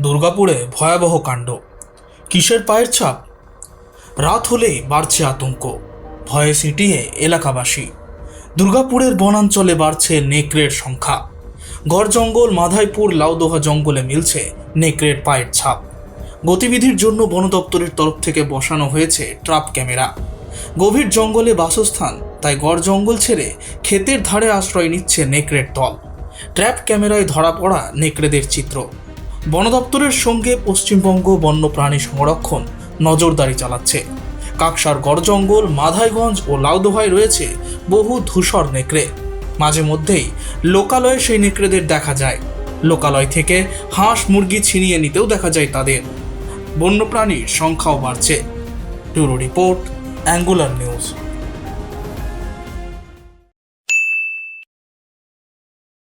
দুর্গাপুরে ভয়াবহ কাণ্ড। কিসের পায়ের ছাপ? রাত হলেই বাড়ছে আতঙ্ক। ভয়ে সিটিয়ে এলাকাবাসী। দুর্গাপুরের বনাঞ্চলে বাড়ছে নেকড়ের সংখ্যা। গড় জঙ্গল মাধাইপুর লাউদোহা জঙ্গলে মিলছে নেকড়ের পায়ের ছাপ। গতিবিধির জন্য বন দপ্তরের তরফ থেকে বসানো হয়েছে ট্রাপ ক্যামেরা। গভীর জঙ্গলে বাসস্থান, তাই গড় জঙ্গল ছেড়ে ক্ষেতের ধারে আশ্রয় নিচ্ছে নেকড়ের দল ট্র্যাপ ক্যামেরায় ধরা পড়া নেকড়েদের চিত্র। বন দপ্তরের সঙ্গে পশ্চিমবঙ্গ বন্যপ্রাণী সংরক্ষণ নজরদারি চালাচ্ছে। কাকসার গড় জঙ্গল, মাধাইগঞ্জ ও লাউদোহায় রয়েছে বহু ধূসর নেকড়ে। মাঝে মধ্যেই লোকালয়ে সেই নেকড়েদের দেখা যায়। লোকালয় থেকে হাঁস, মুরগি ছিনিয়ে নিতেও দেখা যায় তাদের। বন্যপ্রাণীর সংখ্যাও বাড়ছে। Bureau report, angular news.